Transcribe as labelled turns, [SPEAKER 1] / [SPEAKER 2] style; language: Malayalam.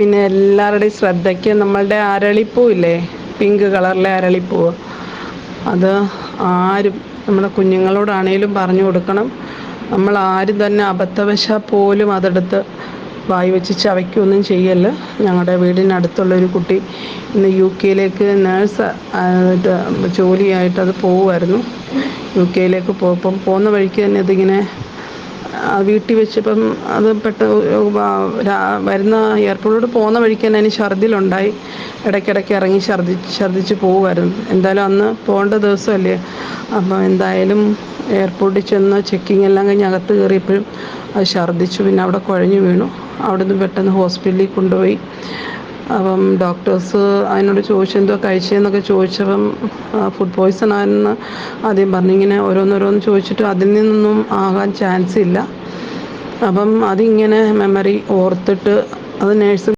[SPEAKER 1] പിന്നെ എല്ലാവരുടെയും ശ്രദ്ധയ്ക്ക് നമ്മളുടെ അരളിപ്പൂ ഇല്ലേ പിങ്ക് കളറിലെ അരളിപ്പൂ അത് ആരും നമ്മുടെ കുഞ്ഞുങ്ങളോടാണേലും പറഞ്ഞു കൊടുക്കണം. നമ്മൾ ആരും തന്നെ അബദ്ധവശാൽ പോലും അതെടുത്ത് വായി വെച്ച് ചവയ്ക്കൊന്നും ചെയ്യല്ല. ഞങ്ങളുടെ വീടിനടുത്തുള്ള ഒരു കുട്ടി ഇന്ന് യു കെയിലേക്ക് നേഴ്സ് ജോലിയായിട്ട് അത് പോവുമായിരുന്നു. യു കെയിലേക്ക് പോയപ്പം പോകുന്ന വഴിക്ക് തന്നെ ഇതിങ്ങനെ വീട്ടിൽ വെച്ചപ്പം അത് പെട്ട വരുന്ന എയർപോർട്ടിലോട്ട് പോകുന്ന വഴിക്ക് തന്നെ അതിന് ഛർദിലുണ്ടായി. ഇടയ്ക്കിടയ്ക്ക് ഇറങ്ങി ഛർദി ഛർദിച്ച് പോവുമായിരുന്നു. എന്തായാലും അന്ന് പോകേണ്ട ദിവസമല്ലേ? അപ്പം എന്തായാലും എയർപോർട്ടിൽ ചെന്ന് ചെക്കിംഗ് എല്ലാം കഴിഞ്ഞ് അകത്ത് കയറിയപ്പോഴും അത് ഛർദിച്ചു. പിന്നെ അവിടെ കുഴഞ്ഞു വീണു. അവിടെ നിന്ന് പെട്ടെന്ന് ഹോസ്പിറ്റലിൽ കൊണ്ടുപോയി. അപ്പം ഡോക്ടേഴ്സ് അതിനോട് ചോദിച്ചു എന്തോ കഴിച്ചതെന്നൊക്കെ ചോദിച്ചപ്പം ഫുഡ് പോയ്സൺ ആയെന്ന് ആദ്യം പറഞ്ഞു. ഇങ്ങനെ ഓരോന്നോരോന്ന് ചോദിച്ചിട്ട് അതിൽ നിന്നൊന്നും ആകാൻ ചാൻസ് ഇല്ല. അപ്പം അതിങ്ങനെ മെമ്മറി ഓർത്തിട്ട് അത് നേഴ്സ്